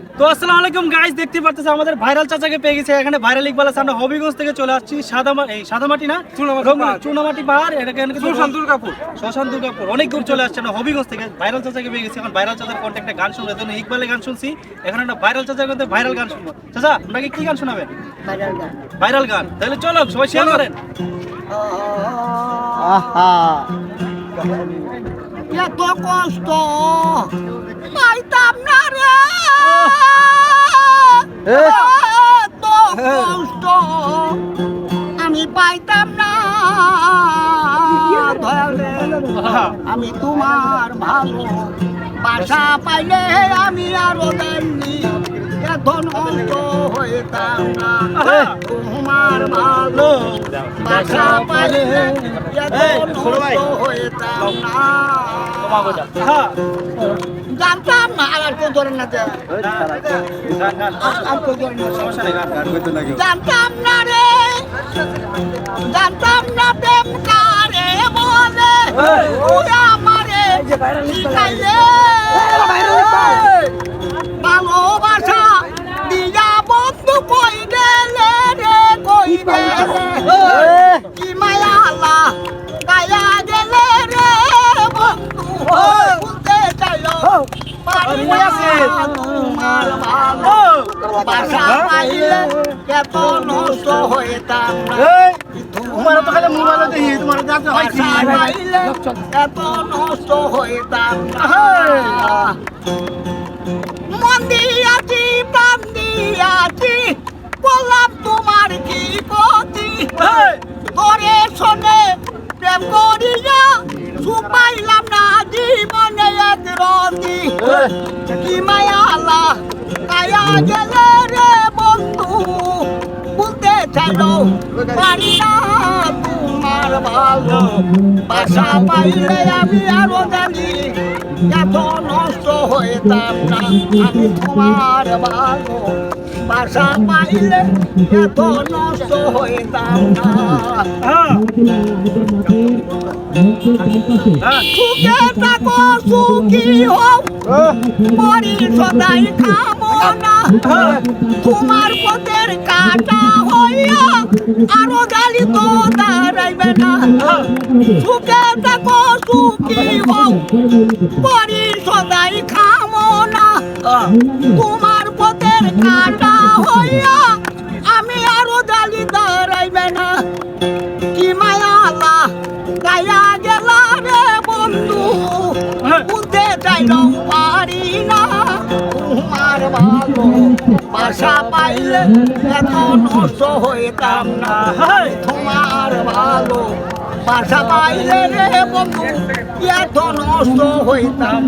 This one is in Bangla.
তো আসসালামু আলাইকুম গাইস দেখতে পারতেছে আমাদের ভাইরাল চাচাকে পেয়ে গেছে এখানে ভাইরাল ইকবাল আছে আমরা হবিগঞ্জ থেকে চলে আসছি সাদামা এই সাদামাটি না? চুনামাটি পাহাড়। এটাকে এখানে দুর্গাপুর। দুর্গাপুর অনেক দূর চলে আসছে না হবিগঞ্জ থেকে। ভাইরাল চাচাকে পেয়ে গেছি এখন ভাইরাল চাচার কন্ট্যাক্টে গান শুনব এজন্য ইকবালের গান শুনছি। এখন একটা ভাইরাল চাচার কিন্তু ভাইরাল গান শুনব। চাচা আপনাকে কি গান শোনাবেন? ভাইরাল গান। তাহলে চলো সবাই শেয়ার করেন। এত কষ্ট। পাইতাম না রে। এত কষ্ট। আমি পাইতাম না। আমি তোমার ভালো। বাসা পাইলে আমি আরও দেননি। এত নষ্ট হইতাম না। তোমার ভালো বাসা নষ্ট হইতাম না। হ্যাঁ জানতাম না আর কেউ ধরেন না জানতাম না রে জানতাম না প্রেম কারে বলে। তুই আমারে শিখাইলে। তোমার ভালো বাসা পাইলে এত নষ্ট হইতাম তোমার তো খালি মোবাইলে দেখি তোমার যাতে হয় কি? পাইলে নষ্ট হইতাম মন দিয়াছি প্রাণ দিয়াছি বললাম তোমার কি গতি? করে শোনে প্রেম করিয়া কি মায়া আল্লাহ কায়া গেলে রে বন্ধু বলতে চাইলো পারি না তোমার ভালো। বাসা পাইলে আমি আরও জানি এত নষ্ট হইতাম না আমি তোমার ভালো। বাসা পাইলে এত নষ্ট হইতাম না। সুখে থাকো সুখী হোক মরি সদাই কামনা। তোমার পথের কাটা হইয়া আরও গালি তো দাঁড়াইবে না। সুখে থাকো সুখী হোক মরি সদাই কামনা। তোমার পথের কাটা হইয়া আমি আরও গালি চাইলাম পারি না তোমার ভালো বাসা পাইলে এত নষ্ট হইতাম না তোমার ভালো বাসা পাইলে রে বন্ধু এত নষ্ট হইতাম